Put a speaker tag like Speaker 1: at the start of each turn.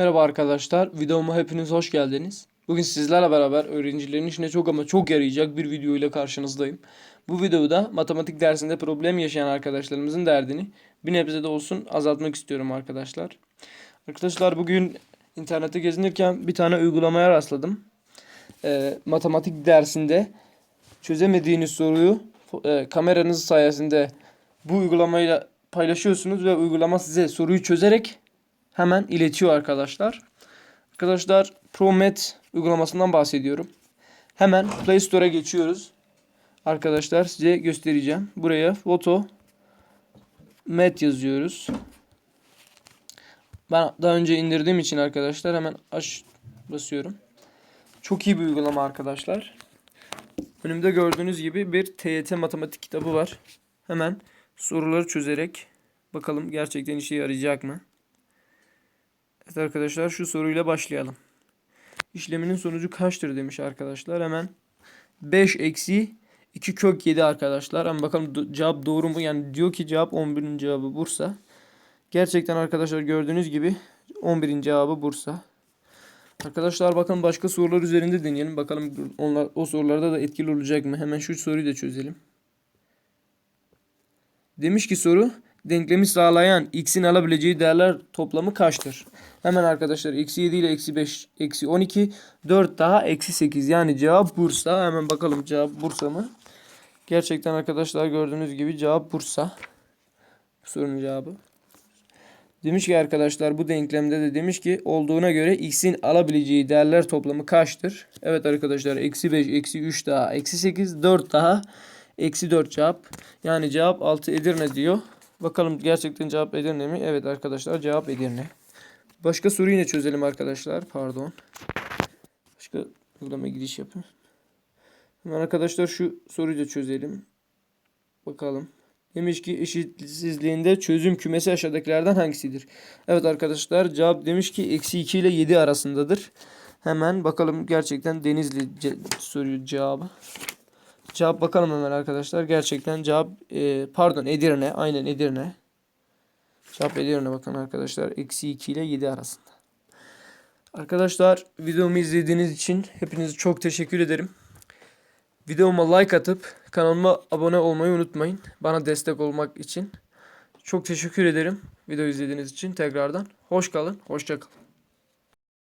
Speaker 1: Merhaba arkadaşlar, videoma hepiniz hoş geldiniz. Bugün sizlerle beraber öğrencilerin işine çok ama çok yarayacak bir video ile karşınızdayım. Bu videoda matematik dersinde problem yaşayan arkadaşlarımızın derdini bir nebze de olsun azaltmak istiyorum arkadaşlar. Arkadaşlar bugün internette gezinirken bir tane uygulamaya rastladım. Ee, matematik dersinde çözemediğiniz soruyu e, kameranız sayesinde bu uygulamayla paylaşıyorsunuz ve uygulama size soruyu çözerek hemen iletiyor arkadaşlar. Arkadaşlar ProMet uygulamasından bahsediyorum. Hemen Play Store'a geçiyoruz. Arkadaşlar size göstereceğim. Buraya foto Met yazıyoruz. Ben daha önce indirdiğim için arkadaşlar hemen aç basıyorum. Çok iyi bir uygulama arkadaşlar. Önümde gördüğünüz gibi bir TYT matematik kitabı var. Hemen soruları çözerek bakalım gerçekten işe yarayacak mı? Evet arkadaşlar şu soruyla başlayalım. İşleminin sonucu kaçtır demiş arkadaşlar. Hemen 5 eksi 2 kök 7 arkadaşlar. Hemen bakalım cevap doğru mu? Yani diyor ki cevap 11'in cevabı Bursa. Gerçekten arkadaşlar gördüğünüz gibi 11'in cevabı Bursa. Arkadaşlar bakın başka sorular üzerinde deneyelim. Bakalım onlar o sorularda da etkili olacak mı? Hemen şu soruyu da çözelim. Demiş ki soru denklemi sağlayan x'in alabileceği değerler toplamı kaçtır? Hemen arkadaşlar eksi 7 ile eksi 5 eksi 12 4 daha eksi 8 yani cevap Bursa. Hemen bakalım cevap Bursa mı? Gerçekten arkadaşlar gördüğünüz gibi cevap Bursa. Bu sorunun cevabı. Demiş ki arkadaşlar bu denklemde de demiş ki olduğuna göre x'in alabileceği değerler toplamı kaçtır? Evet arkadaşlar eksi 5 eksi 3 daha eksi 8 4 daha eksi 4 cevap. Yani cevap 6 Edirne diyor. Bakalım gerçekten cevap Edirne mi? Evet arkadaşlar cevap Edirne. Başka soruyu yine çözelim arkadaşlar. Pardon. Başka uygulamaya giriş yapın. Hemen arkadaşlar şu soruyu da çözelim. Bakalım. Demiş ki eşitsizliğinde çözüm kümesi aşağıdakilerden hangisidir? Evet arkadaşlar cevap demiş ki eksi 2 ile 7 arasındadır. Hemen bakalım gerçekten Denizli soruyu cevabı. Cevap bakalım hemen arkadaşlar. Gerçekten cevap e, pardon Edirne. Aynen Edirne. Cevap Edirne bakın arkadaşlar. Eksi 2 ile 7 arasında. Arkadaşlar videomu izlediğiniz için hepinize çok teşekkür ederim. Videoma like atıp kanalıma abone olmayı unutmayın. Bana destek olmak için. Çok teşekkür ederim video izlediğiniz için tekrardan. Hoş kalın, hoşça kalın.